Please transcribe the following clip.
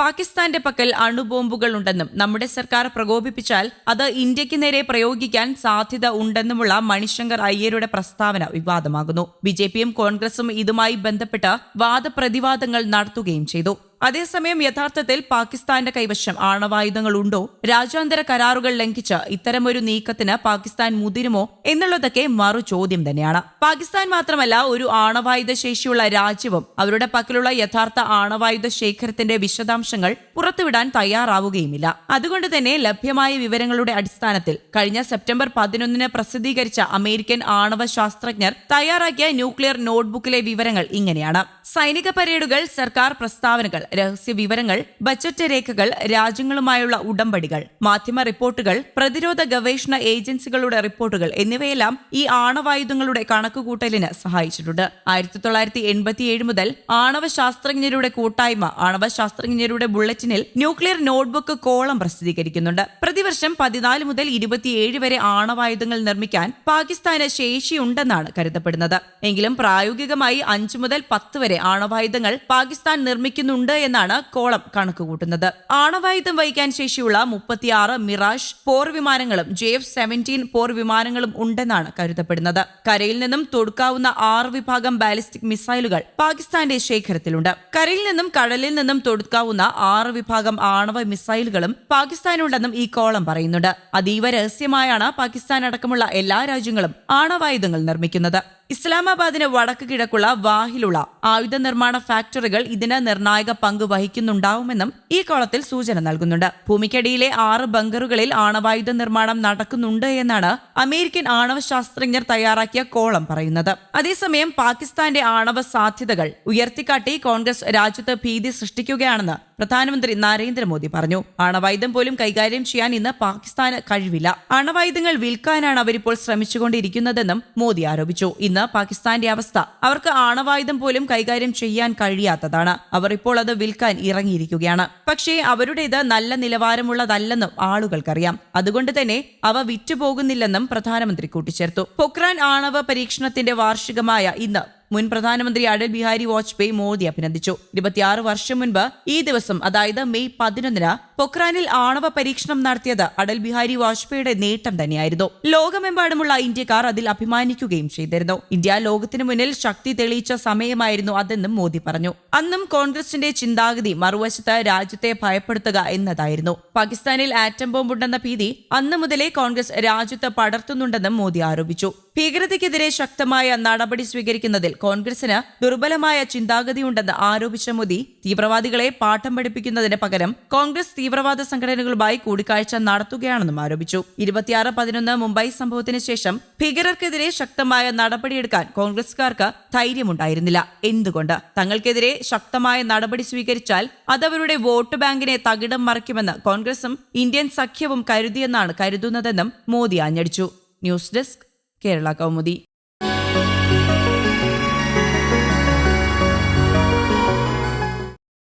പാകിസ്ഥാന്റെ പക്കൽ അണുബോംബുകൾ ഉണ്ടെന്നും നമ്മുടെ സർക്കാർ പ്രകോപിപ്പിച്ചാൽ അത് ഇന്ത്യയ്ക്ക് നേരെ പ്രയോഗിക്കാൻ സാധ്യത ഉണ്ടെന്നുമുള്ള മണിശങ്കർ അയ്യരുടെ പ്രസ്താവന വിവാദമാകുന്നു. ബിജെപിയും കോൺഗ്രസും ഇതുമായി ബന്ധപ്പെട്ട് വാദപ്രതിവാദങ്ങൾ നടത്തുകയും ചെയ്തു. അതേസമയം യഥാർത്ഥത്തിൽ പാകിസ്ഥാന്റെ കൈവശം ആണവായുധങ്ങളുണ്ടോ? രാജ്യാന്തര കരാറുകൾ ലംഘിച്ച് ഇത്തരമൊരു നീക്കത്തിന് പാകിസ്ഥാൻ മുതിരുമോ എന്നുള്ളതൊക്കെ മറു ചോദ്യം തന്നെയാണ്. പാകിസ്ഥാൻ മാത്രമല്ല ഒരു ആണവായുധ ശേഷിയുള്ള രാജ്യവും അവരുടെ പക്കലുള്ള യഥാർത്ഥ ആണവായുധ ശേഖരത്തിന്റെ വിശദാംശങ്ങൾ പുറത്തുവിടാൻ തയ്യാറാവുകയുമില്ല. അതുകൊണ്ട് തന്നെ ലഭ്യമായ വിവരങ്ങളുടെ അടിസ്ഥാനത്തിൽ കഴിഞ്ഞ സെപ്റ്റംബർ പതിനൊന്നിന് പ്രസിദ്ധീകരിച്ച അമേരിക്കൻ ആണവ ശാസ്ത്രജ്ഞർ തയ്യാറാക്കിയ ന്യൂക്ലിയർ നോട്ട്ബുക്കിലെ വിവരങ്ങൾ ഇങ്ങനെയാണ്. സൈനിക പരേഡുകൾ സർക്കാർ പ്രസ്താവനകൾ രഹസ്യ വിവരങ്ങൾ ബജറ്റ് രേഖകൾ രാജ്യങ്ങളുമായുള്ള ഉടമ്പടികൾ മാധ്യമ റിപ്പോർട്ടുകൾ പ്രതിരോധ ഗവേഷണ ഏജൻസികളുടെ റിപ്പോർട്ടുകൾ എന്നിവയെല്ലാം ഈ ആണവായുധങ്ങളുടെ കണക്കുകൂട്ടലിന് സഹായിച്ചിട്ടുണ്ട്. ആയിരത്തി തൊള്ളായിരത്തി എൺപത്തിയേഴ് മുതൽ ആണവ ശാസ്ത്രജ്ഞരുടെ കൂട്ടായ്മ ആണവ ശാസ്ത്രജ്ഞരുടെ ബുള്ളറ്റിനിൽ ന്യൂക്ലിയർ നോട്ട്ബുക്ക് കോളം പ്രസിദ്ധീകരിക്കുന്നുണ്ട്. പ്രതിവർഷം പതിനാല് മുതൽ ഇരുപത്തിയേഴ് വരെ ആണവായുധങ്ങൾ നിർമ്മിക്കാൻ പാകിസ്ഥാന് ശേഷിയുണ്ടെന്നാണ് കരുതപ്പെടുന്നത്. എങ്കിലും പ്രായോഗികമായി അഞ്ചു മുതൽ പത്ത് വരെ ആണവായുധങ്ങൾ പാകിസ്ഥാൻ നിർമ്മിക്കുന്നുണ്ട് എന്നാണ് കോളം കണക്കുകൂട്ടുന്നത് ആണവായുധം വഹിക്കാൻ ശേഷിയുള്ള മുപ്പത്തിയാറ് മിറാഷ് പോർ വിമാനങ്ങളും ജെ എഫ് സെവന്റീൻ പോർ വിമാനങ്ങളും ഉണ്ടെന്നാണ് കരുതപ്പെടുന്നത്. കരയിൽ നിന്നും തൊടുക്കാവുന്ന ആറ് വിഭാഗം ബാലിസ്റ്റിക് മിസൈലുകൾ പാകിസ്ഥാന്റെ ശേഖരത്തിലുണ്ട്. കരയിൽ നിന്നും കടലിൽ നിന്നും തൊടുക്കാവുന്ന ആറ് വിഭാഗം ആണവ മിസൈലുകളും പാകിസ്ഥാനുണ്ടെന്നും ഈ കോളം പറയുന്നുണ്ട്. അതീവ രഹസ്യമായാണ് പാകിസ്ഥാൻ അടക്കമുള്ള എല്ലാ രാജ്യങ്ങളും ആണവായുധങ്ങൾ നിർമ്മിക്കുന്നത്. ഇസ്ലാമാബാദിന് വടക്ക് കിഴക്കുള്ള വാഹിലുള്ള ആയുധ നിർമ്മാണ ഫാക്ടറികൾ ഇതിന് നിർണായക പങ്ക് വഹിക്കുന്നുണ്ടാവുമെന്നും ഈ കോളത്തിൽ സൂചന നൽകുന്നുണ്ട്. ഭൂമിക്കടിയിലെ ആറ് ബങ്കറുകളിൽ ആണവായുധ നിർമ്മാണം നടക്കുന്നുണ്ട് എന്നാണ് അമേരിക്കൻ ആണവ ശാസ്ത്രജ്ഞർ തയ്യാറാക്കിയ കോളം പറയുന്നത്. അതേസമയം പാകിസ്ഥാന്റെ ആണവ സാധ്യതകൾ ഉയർത്തിക്കാട്ടി കോൺഗ്രസ് രാജ്യത്ത് ഭീതി സൃഷ്ടിക്കുകയാണെന്ന് പ്രധാനമന്ത്രി നരേന്ദ്രമോദി പറഞ്ഞു. ആണവായുധം പോലും കൈകാര്യം ചെയ്യാൻ ഇന്ന് പാകിസ്ഥാന് കഴിവില്ല. അണവായുധങ്ങൾ വിൽക്കാനാണ് അവരിപ്പോൾ ശ്രമിച്ചുകൊണ്ടിരിക്കുന്നതെന്നും മോദി ആരോപിച്ചു. ഇന്ന് പാകിസ്ഥാന്റെ അവസ്ഥ അവർക്ക് ആണവായുധം പോലും കൈകാര്യം ചെയ്യാൻ കഴിയാത്തതാണ്. അവർ ഇപ്പോൾ അത് വിൽക്കാൻ ഇറങ്ങിയിരിക്കുകയാണ്. പക്ഷേ അവരുടേത് നല്ല നിലവാരമുള്ളതല്ലെന്നും ആളുകൾക്കറിയാം. അതുകൊണ്ട് തന്നെ അവ വിറ്റുപോകുന്നില്ലെന്നും പ്രധാനമന്ത്രി കൂട്ടിച്ചേർത്തു. പൊക്രാൻ ആണവ പരീക്ഷണത്തിന്റെ വാർഷികമായ ഇന്ന് മുൻ പ്രധാനമന്ത്രി അടൽ ബിഹാരി വാജ്പേയി മോദി അഭിനന്ദിച്ചു. ഇരുപത്തിയാറ് വർഷം മുൻപ് ഈ ദിവസം അതായത് മെയ് പതിനൊന്നിന് പൊക്രാനിൽ ആണവ പരീക്ഷണം നടത്തിയത് അടൽ ബിഹാരി വാജ്പേയിയുടെ നേട്ടം തന്നെയായിരുന്നു. ലോകമെമ്പാടുമുള്ള ഇന്ത്യക്കാർ അതിൽ അഭിമാനിക്കുകയും ചെയ്തിരുന്നു. ഇന്ത്യ ലോകത്തിനു മുന്നിൽ ശക്തി തെളിയിച്ച സമയമായിരുന്നു അതെന്നും മോദി പറഞ്ഞു. അന്നും കോൺഗ്രസിന്റെ ചിന്താഗതി മറുവശത്ത് രാജ്യത്തെ ഭയപ്പെടുത്തുക എന്നതായിരുന്നു. പാകിസ്ഥാനിൽ ആറ്റം ബോംബുണ്ടെന്ന ഭീതി അന്നു മുതലേ കോൺഗ്രസ് രാജ്യത്ത് പടർത്തുന്നുണ്ടെന്നും മോദി ആരോപിച്ചു. ഭീകരതയ്ക്കെതിരെ ശക്തമായ നടപടി സ്വീകരിക്കുന്നതിൽ കോൺഗ്രസിന് ദുർബലമായ ചിന്താഗതിയുണ്ടെന്ന് ആരോപിച്ച മോദി തീവ്രവാദികളെ പാഠം പഠിപ്പിക്കുന്നതിന് പകരം കോൺഗ്രസ് തീവ്രവാദ സംഘടനകളുമായി കൂടിക്കാഴ്ച നടത്തുകയാണെന്നും ആരോപിച്ചു. ഇരുപത്തിയാറ് പതിനൊന്ന് മുംബൈ സംഭവത്തിന് ശേഷം ഭീകരർക്കെതിരെ ശക്തമായ നടപടിയെടുക്കാൻ കോൺഗ്രസുകാർക്ക് ധൈര്യമുണ്ടായിരുന്നില്ല. എന്തുകൊണ്ട്? തങ്ങൾക്കെതിരെ ശക്തമായ നടപടി സ്വീകരിച്ചാൽ അതവരുടെ വോട്ട് ബാങ്കിനെ തകിടം മറിക്കുമെന്ന് കോൺഗ്രസും ഇന്ത്യൻ സഖ്യവും കരുതിയെന്നാണ് കരുതുന്നതെന്നും മോദി ആഞ്ഞടിച്ചു. News desk Kerala Kaumudi.